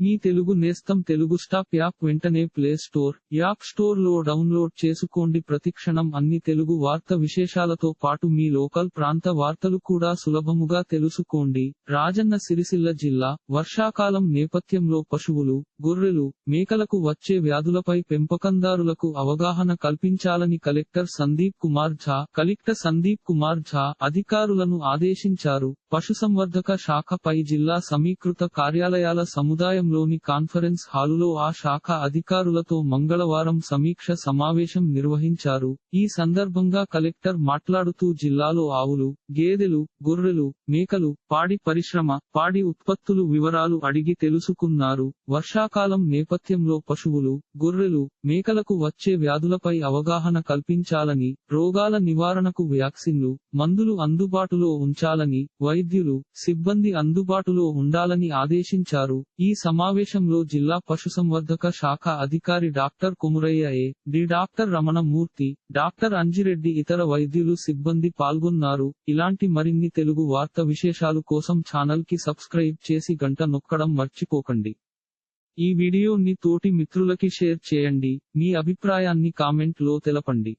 మీ తెలుగు నేస్తం Telugu stop app వెంటనే play store app స్టోర్లో డౌన్లోడ్ చేసుకోండి. ప్రతిక్షణం అన్ని తెలుగు వార్త విశేషాలతో పాటు మీ లోకల్ ప్రాంత వార్తలు కూడా సులభముగా తెలుసుకోండి. రాజన్న సిరిసిల్ల జిల్లా వర్షాకాలం నేపథ్యంలో పశువులు గొర్రెలు మేకలకు వచ్చే వ్యాధులపై పెంపకందారులకు అవగాహన కల్పించాలని కలెక్టర్ సందీప్ కుమార్ ఝా కలెక్టర్ సందీప్ కుమార్ ఝా అధికారులను ఆదేశించారు. పశుసంవర్ధక శాఖపై జిల్లా సమీకృత కార్యాలయాల సముదాయం సముదాయంలోని కాన్ఫరెన్స్ హాలులో ఆ శాఖ అధికారులతో మంగళవారం సమీక్ష సమావేశం నిర్వహించారు. ఈ సందర్భంగా కలెక్టర్ మాట్లాడుతూ జిల్లాలో ఆవులు గేదెలు గొర్రెలు మేకలు పాడి పరిశ్రమ పాడి ఉత్పత్తులు వివరాలు అడిగి తెలుసుకున్నారు. వర్షాకాలం నేపథ్యంలో పశువులు గొర్రెలు మేకలకు వచ్చే వ్యాధులపై అవగాహన కల్పించాలని రోగాల నివారణకు వ్యాక్సిన్లు మందులు అందుబాటులో ఉంచాలని వైద్యులు సిబ్బంది అందుబాటులో ఉండాలని ఆదేశించారు. ఈ సమావేశంలో జిల్లా పశుసంవర్ధక శాఖ అధికారి doctor Komuraiah A D doctor Ramanamurthy doctor Anjireddy ఇతర వైద్యులు సిబ్బంది పాల్గొన్నారు. ఇలాంటి మరిన్ని తెలుగు వార్త విశేషాలు కోసం ఛానల్కి సబ్స్క్రైబ్ చేసి గంట నొక్కడం మర్చిపోకండి. ఈ వీడియోని తోటి మిత్రులకి షేర్ చేయండి. మీ అభిప్రాయాన్ని కామెంట్లో తెలపండి.